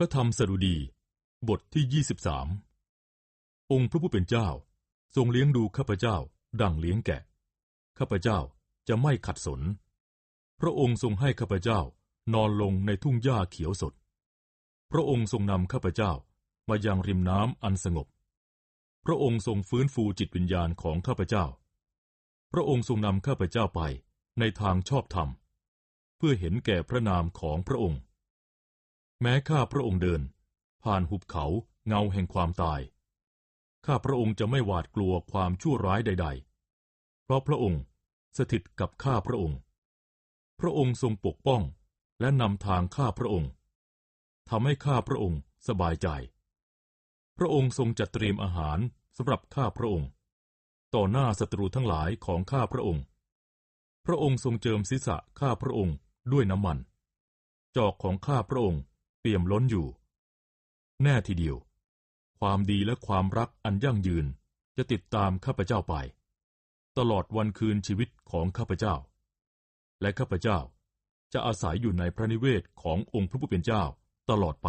พระธรรมสดุดี บทที่ยี่สิบสามองค์พระผู้เป็นเจ้า ทรงเลี้ยงดูข้าพเจ้า ดั่งเลี้ยงแกะ ข้าพเจ้าจะไม่ขัดสน พระองค์ทรงให้ข้าพเจ้านอนลงในทุ่งหญ้าเขียวสด พระองค์ทรงนำข้าพเจ้ามายังริมน้ำอันสงบ พระองค์ทรงฟื้นฟูจิตวิญญาณของข้าพเจ้า พระองค์ทรงนำข้าพเจ้าไปในทางชอบธรรม เพื่อเห็นแก่พระนามของพระองค์ แม้ข้าพระองค์เดิน ผ่านหุบเขาเงาแห่งความตาย ข้าพระองค์จะไม่หวาดกลัวความชั่วร้ายใด ๆ เพราะพระองค์สถิตกับข้าพระองค์ พระองค์ทรงปกป้องและนำทางข้าพระองค์ทำให้ข้าพระองค์สบายใจ พระองค์ทรงจัดเตรียมอาหารสำหรับข้าพระองค์ ต่อหน้าศัตรูทั้งหลายของข้าพระองค์ พระองค์ทรงเจิมศีรษะข้าพระองค์ด้วยน้ำมัน จอกของข้าพระองค์ เปี่ยมล้นอยู่ แน่ทีเดียว ความดีและความรักอันยั่งยืนจะติดตามข้าพเจ้าไป ตลอดวันคืนชีวิตของข้าพเจ้า และข้าพเจ้าจะอาศัยอยู่ในพระนิเวศขององค์พระผู้เป็นเจ้าตลอดไป